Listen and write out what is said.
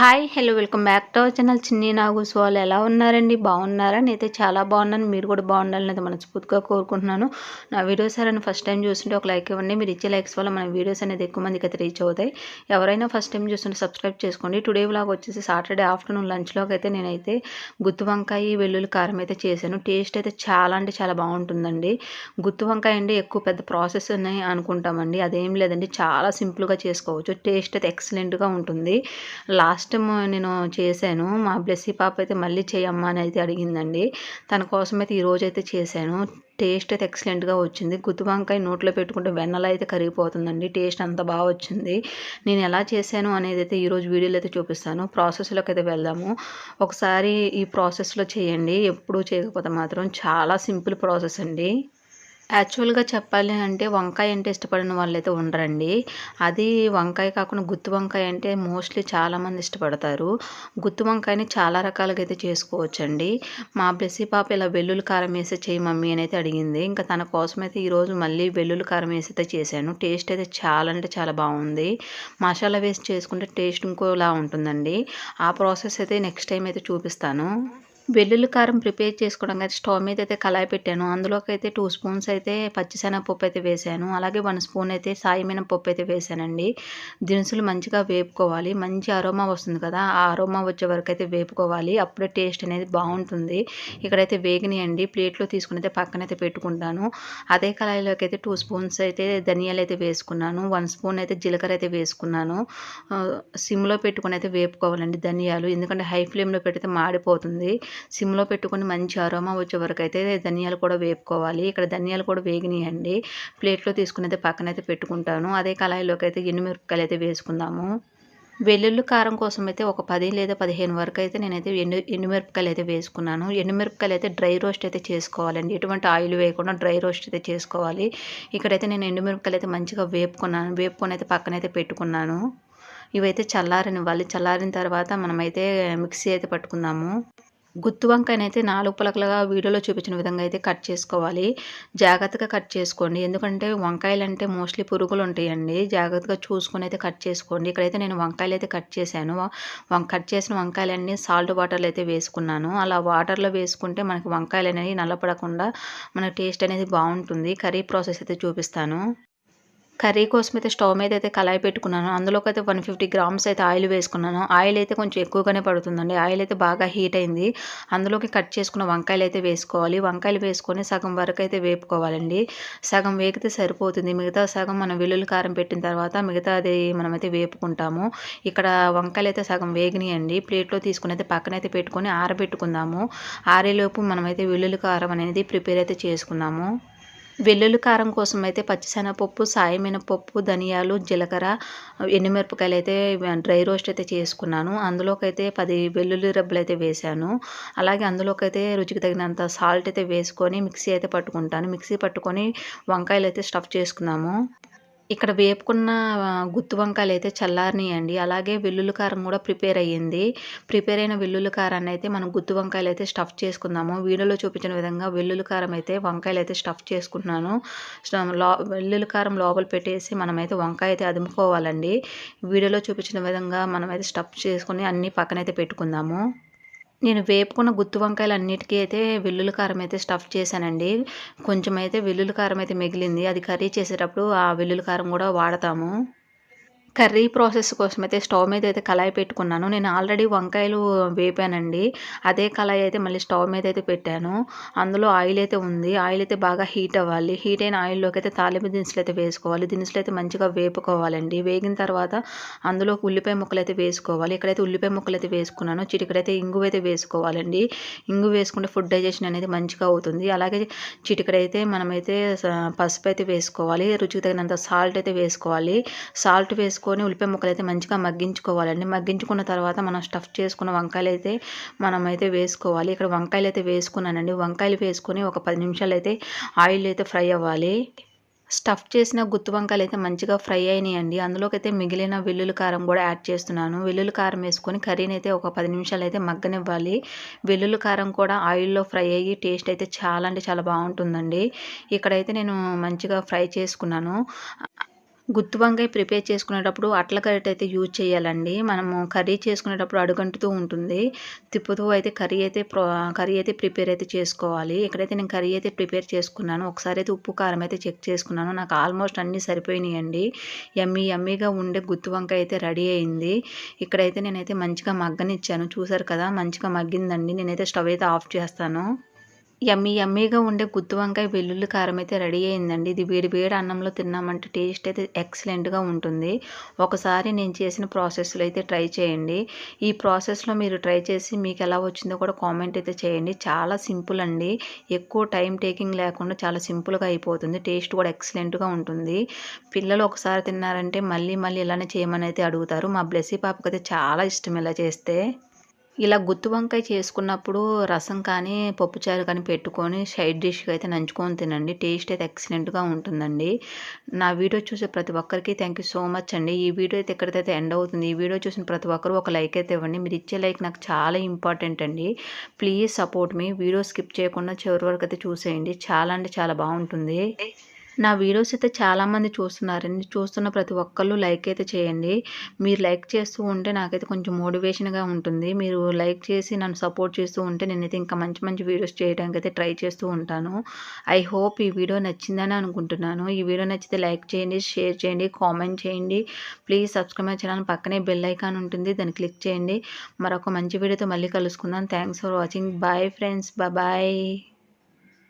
Hi hello welcome back to our channel. Chinni Nagu's వాళ్ళు ఎలా ఉన్నారండి? బాగున్నారా? నేనైతే చాలా బాగున్నాను. మీరు కూడా బాగుండాలని అయితే మనస్ఫూర్తిగా కోరుకుంటున్నాను. నా వీడియోస్ అని ఫస్ట్ టైం చూస్తుంటే ఒక లైక్ ఇవ్వండి. మీరు ఇచ్చే లైక్స్ వల్ల మన వీడియోస్ అనేది ఎక్కువ మందికి అయితే రీచ్ అవుతాయి. ఎవరైనా ఫస్ట్ టైం చూస్తుంటే సబ్స్క్రైబ్ చేసుకోండి. టుడే వ్లాగ్ వచ్చేసి సాటర్డే ఆఫ్టర్నూన్ లంచ్లోకి అయితే నేనైతే గుత్తి వంకాయ వెల్లుల్లి కారం అయితే చేశాను. టేస్ట్ అయితే చాలా అంటే చాలా బాగుంటుందండి. గుత్తి వంకాయ అండి ఎక్కువ పెద్ద ప్రాసెస్ ఉన్నాయి అనుకుంటామండి. అదేం లేదండి. చాలా సింపుల్గా చేసుకోవచ్చు. టేస్ట్ అయితే ఎక్సలెంట్గా ఉంటుంది. లాస్ట్ టైం నేను చేశాను. మా బ్లెస్సీ పాప అయితే మళ్ళీ చేయమ్మా అని అయితే అడిగిందండి. తన కోసం అయితే ఈరోజు అయితే చేశాను. టేస్ట్ అయితే ఎక్సలెంట్గా వచ్చింది. గుత్తి వంకాయ నోట్లో పెట్టుకుంటే వెన్నెల అయితే కరిగిపోతుందండి. టేస్ట్ అంత బాగా వచ్చింది. నేను ఎలా చేశాను అనేది అయితే ఈరోజు వీడియోలో అయితే చూపిస్తాను. ప్రాసెస్లోకి అయితే వెళ్దాము. ఒకసారి ఈ ప్రాసెస్లో చేయండి. ఎప్పుడూ చేయకపోతే మాత్రం చాలా సింపుల్ ప్రాసెస్ అండి. యాక్చువల్గా చెప్పాలి అంటే వంకాయ అంటే ఇష్టపడిన వాళ్ళైతే ఉండరండి. అది వంకాయ కాకుండా గుత్తి వంకాయ అంటే మోస్ట్లీ చాలామంది ఇష్టపడతారు. గుత్తి వంకాయని చాలా రకాలుగా అయితే చేసుకోవచ్చండి. మా బ్లెస్సీ పాప ఇలా వెల్లుల్లి కారం వేసి చేయి మమ్మీ అని అయితే అడిగింది. ఇంకా తన కోసం అయితే ఈరోజు మళ్ళీ వెల్లుల్లి కారం వేసి అయితే చేశాను. టేస్ట్ అయితే చాలా అంటే చాలా బాగుంది. మసాలా వేసి చేసుకుంటే టేస్ట్ ఇంకోలా ఉంటుందండి. ఆ ప్రాసెస్ అయితే నెక్స్ట్ టైం అయితే చూపిస్తాను. వెల్లుల్లి కారం ప్రిపేర్ చేసుకోవడం అయితే స్టవ్ మీద అయితే కళాయి పెట్టాను. అందులోకి అయితే టూ స్పూన్స్ అయితే పచ్చిశనగపప్పు అయితే వేసాను. అలాగే వన్ స్పూన్ అయితే సాయమైన పప్పు అయితే వేసానండి. దినుసులు మంచిగా వేపుకోవాలి. మంచి అరోమా వస్తుంది కదా ఆ అరోమా వచ్చే వరకు అయితే వేపుకోవాలి. అప్పుడే టేస్ట్ అనేది బాగుంటుంది. ఇక్కడైతే వేగినాయండి. ప్లేట్లో తీసుకుని అయితే పక్కన అయితే పెట్టుకుంటాను. అదే కళాయిలోకి అయితే టూ స్పూన్స్ అయితే ధనియాలు అయితే వేసుకున్నాను. వన్ స్పూన్ అయితే జీలకర్ర అయితే వేసుకున్నాను. సిమ్లో పెట్టుకుని అయితే వేపుకోవాలండి ధనియాలు. ఎందుకంటే హై ఫ్లేమ్లో పెడితే మాడిపోతుంది. సిమ్లో పెట్టుకొని మంచి అరోమా వచ్చే వరకు అయితే ధనియాలు కూడా వేపుకోవాలి. ఇక్కడ ధనియాలు కూడా వేగినాయండి. ప్లేట్లో తీసుకునైతే అయితే పక్కనైతే పెట్టుకుంటాను. అదే కళాయిలోకి అయితే ఎండుమిరపకాయలు అయితే వేసుకుందాము. వెల్లుల్లి కారం కోసం అయితే ఒక పది లేదా పదిహేను వరకు అయితే నేనైతే ఎండు ఎండుమిరపకాయలు అయితే వేసుకున్నాను. ఎండుమిరపకాయలు అయితే డ్రై రోస్ట్ అయితే చేసుకోవాలండి. ఎటువంటి ఆయిల్ వేయకుండా డ్రై రోస్ట్ అయితే చేసుకోవాలి. ఇక్కడైతే నేను ఎండుమిరపకాయలు అయితే మంచిగా వేపుకున్నాను. వేపుకొని అయితే పక్కనైతే పెట్టుకున్నాను. ఇవైతే చల్లారనివ్వాలి. చల్లారిన తర్వాత మనమైతే మిక్సీ అయితే పట్టుకుందాము. గుత్తి వంకాయనైతే నాలుగు పలకలుగా వీడియోలో చూపించిన విధంగా అయితే కట్ చేసుకోవాలి. జాగ్రత్తగా కట్ చేసుకోండి. ఎందుకంటే వంకాయలు అంటే మోస్ట్లీ పురుగులు ఉంటాయండి. జాగ్రత్తగా చూసుకొని అయితే కట్ చేసుకోండి. ఇక్కడైతే నేను వంకాయలు అయితే కట్ చేశాను. కట్ చేసిన వంకాయలన్నీ సాల్ట్ వాటర్లో అయితే వేసుకున్నాను. అలా వాటర్లో వేసుకుంటే మనకి వంకాయలు అనేవి నల్లపడకుండా మన టేస్ట్ అనేది బాగుంటుంది. కర్రీ ప్రాసెస్ అయితే చూపిస్తాను. కర్రీ కోసం అయితే స్టవ్ మీద అయితే కళాయి పెట్టుకున్నాను. అందులోకి అయితే వన్ ఫిఫ్టీ గ్రామ్స్ అయితే ఆయిల్ వేసుకున్నాను. ఆయిల్ అయితే కొంచెం ఎక్కువగానే పడుతుందండి. ఆయిల్ అయితే బాగా హీట్ అయింది. అందులోకి కట్ చేసుకున్న వంకాయలు అయితే వేసుకోవాలి. వంకాయలు వేసుకొని సగం వరకు అయితే వేపుకోవాలండి. సగం వేగితే సరిపోతుంది. మిగతా సగం మనం వెల్లుల్లి కారం పెట్టిన తర్వాత మిగతా అది మనమైతే వేపుకుంటాము. ఇక్కడ వంకాయలు అయితే సగం వేగినాయండి. ప్లేట్లో తీసుకుని అయితే పక్కన అయితే పెట్టుకొని ఆరబెట్టుకుందాము. ఆరేలోపు మనమైతే వెల్లుల్లి కారం అనేది ప్రిపేర్ అయితే చేసుకుందాము. వెల్లుల్లి కారం కోసం అయితే పచ్చిశనగపప్పు సాయమినపప్పు ధనియాలు జీలకర్ర ఎండుమిరపకాయలు అయితే డ్రై రోస్ట్ అయితే చేసుకున్నాను. అందులోకైతే పది వెల్లుల్లి రబ్బలు అయితే వేశాను. అలాగే అందులోకైతే రుచికి తగినంత సాల్ట్ అయితే వేసుకొని మిక్సీ అయితే పట్టుకుంటాను. మిక్సీ పట్టుకొని వంకాయలు అయితే స్టఫ్ చేసుకున్నాము. ఇక్కడ వేపుకున్న గుత్తి వంకాయలు అయితే చల్లారినాయండి. అలాగే వెల్లుల్లి కారం కూడా ప్రిపేర్ అయ్యింది. ప్రిపేర్ అయిన వెల్లుల్లి కారాన్ని అయితే మనం గుత్తి వంకాయలు అయితే స్టఫ్ చేసుకుందాము. వీడియోలో చూపించిన విధంగా వెల్లుల్లి కారం అయితే వంకాయలు అయితే స్టఫ్ చేసుకుంటున్నాను. వెల్లుల్లి కారం లోపల పెట్టేసి మనమైతే వంకాయ అయితే అదుముకోవాలండి. వీడియోలో చూపించిన విధంగా మనమైతే స్టఫ్ చేసుకుని అన్నీ పక్కనైతే పెట్టుకుందాము. నేను వేపుకున్న గుత్తి వంకాయలు అన్నిటికీ అయితే వెల్లుల్లి కారం అయితే స్టఫ్ చేశానండి. కొంచెం అయితే వెల్లుల్లి కారం అయితే మిగిలింది. అది కర్రీ చేసేటప్పుడు ఆ వెల్లుల్లి కారం కూడా వాడతాము. కర్రీ ప్రాసెస్ కోసం అయితే స్టవ్ మీద అయితే కళాయి పెట్టుకున్నాను. నేను ఆల్రెడీ వంకాయలు వేపానండి. అదే కళాయి అయితే మళ్ళీ స్టవ్ మీద అయితే పెట్టాను. అందులో ఆయిల్ అయితే ఉంది. ఆయిల్ అయితే బాగా హీట్ అవ్వాలి. హీట్ అయిన ఆయిల్లోకి అయితే తాలింపు దినుసులు అయితే వేసుకోవాలి. దినుసులు అయితే మంచిగా వేపుకోవాలండి. వేగిన తర్వాత అందులో ఉల్లిపాయ ముక్కలు అయితే వేసుకోవాలి. ఇక్కడైతే ఉల్లిపాయ ముక్కలు అయితే వేసుకున్నాను. చిటికడైతే ఇంగు అయితే వేసుకోవాలండి. ఇంగు వేసుకుంటే ఫుడ్ డైజెషన్ అనేది మంచిగా అవుతుంది. అలాగే చిటికడైతే మనమైతే పసుపు అయితే వేసుకోవాలి. రుచికి తగినంత సాల్ట్ అయితే వేసుకోవాలి. సాల్ట్ వేసుకు వేసుకొని ఉల్లిపాయ ముక్కలు అయితే మంచిగా మగ్గించుకోవాలండి. మగ్గించుకున్న తర్వాత మనం స్టఫ్ చేసుకున్న వంకాయలు అయితే మనమైతే వేసుకోవాలి. ఇక్కడ వంకాయలు అయితే వేసుకున్నానండి. వంకాయలు వేసుకొని ఒక పది నిమిషాలు అయితే ఆయిల్ అయితే ఫ్రై అవ్వాలి. స్టఫ్ చేసిన గుత్తి వంకాయలు అయితే మంచిగా ఫ్రై అయినాయండి. అందులోకి అయితే మిగిలిన వెల్లుల్లి కారం కూడా యాడ్ చేస్తున్నాను. వెల్లుల్లి కారం వేసుకొని కర్రీని అయితే ఒక పది నిమిషాలు అయితే మగ్గనివ్వాలి. వెల్లుల్లి కారం కూడా ఆయిల్లో ఫ్రై అయ్యి టేస్ట్ అయితే చాలా అంటే చాలా బాగుంటుందండి. ఇక్కడైతే నేను మంచిగా ఫ్రై చేసుకున్నాను. గుత్తి వంకాయ ప్రిపేర్ చేసుకునేటప్పుడు అట్ల కరెట్ అయితే యూజ్ చేయాలండి. మనము కర్రీ చేసుకునేటప్పుడు అడుగంటుతూ ఉంటుంది. తిప్పుతూ అయితే కర్రీ అయితే కర్రీ అయితే ప్రిపేర్ అయితే చేసుకోవాలి. ఇక్కడైతే నేను కర్రీ అయితే ప్రిపేర్ చేసుకున్నాను ఒకసారి అయితే ఉప్పు కారం అయితే చెక్ చేసుకున్నాను. నాకు ఆల్మోస్ట్ అన్నీ సరిపోయినాయండి. ఎమ్మీ ఎమ్మీగా ఉండే గుత్తి వంకాయ అయితే రెడీ అయింది. ఇక్కడైతే నేనైతే మంచిగా మగ్గనిచ్చాను. చూసారు కదా మంచిగా మగ్గిందండి. నేనైతే స్టవ్ అయితే ఆఫ్ చేస్తాను. యమ్మీ యమ్మీగా ఉండే గుత్తి వంకాయ వెల్లుల్లి కారం అయితే రెడీ అయిందండి. ఇది వేడి వేడి అన్నంలో తిన్నామంటే టేస్ట్ అయితే ఎక్సలెంట్గా ఉంటుంది. ఒకసారి నేను చేసిన ప్రాసెస్లో అయితే ట్రై చేయండి. ఈ ప్రాసెస్లో మీరు ట్రై చేసి మీకు ఎలా వచ్చిందో కూడా కామెంట్ అయితే చేయండి. చాలా సింపుల్ అండి. ఎక్కువ టైం టేకింగ్ లేకుండా చాలా సింపుల్గా అయిపోతుంది. టేస్ట్ కూడా ఎక్సలెంట్గా ఉంటుంది. పిల్లలు ఒకసారి తిన్నారంటే మళ్ళీ మళ్ళీ ఇలానే చేయమని అయితే అడుగుతారు. మా బ్లెస్సీ పాపకైతే చాలా ఇష్టం ఇలా చేస్తే. ఇలా గుత్తి వంకాయ చేసుకున్నప్పుడు రసం కానీ పప్పుచారు కానీ పెట్టుకొని సైడ్ డిష్గా అయితే నంచుకొని తినండి. టేస్ట్ అయితే ఎక్సలెంట్గా ఉంటుందండి. నా వీడియో చూసే ప్రతి ఒక్కరికి థ్యాంక్ యూ సో మచ్ అండి. ఈ వీడియో అయితే ఎక్కడైతే ఎండ్ అవుతుంది ఈ వీడియో చూసిన ప్రతి ఒక్కరు ఒక లైక్ అయితే ఇవ్వండి. మీరు ఇచ్చే లైక్ నాకు చాలా ఇంపార్టెంట్ అండి. ప్లీజ్ సపోర్ట్ మీ వీడియో స్కిప్ చేయకుండా చివరి వరకు అయితే చూసేయండి. చాలా అంటే చాలా బాగుంటుంది. నా వీడియోస్ అయితే చాలామంది చూస్తున్నారండి. చూస్తున్న ప్రతి ఒక్కళ్ళు లైక్ అయితే చేయండి. మీరు లైక్ చేస్తూ ఉంటే నాకైతే కొంచెం మోటివేషన్గా ఉంటుంది. మీరు లైక్ చేసి నన్ను సపోర్ట్ చేస్తూ ఉంటే నేనైతే ఇంకా మంచి మంచి వీడియోస్ చేయడానికి అయితే ట్రై చేస్తూ ఉంటాను. ఐ హోప్ ఈ వీడియో నచ్చిందని అనుకుంటున్నాను. ఈ వీడియో నచ్చితే లైక్ చేయండి షేర్ చేయండి కామెంట్ చేయండి. ప్లీజ్ సబ్స్క్రైబ్ ఛానల్ పక్కనే బెల్ ఐకాన్ ఉంటుంది. దాన్ని క్లిక్ చేయండి. మరొక మంచి వీడియోతో మళ్ళీ కలుసుకుందాం. Thanks for watching. Bye friends. Bye.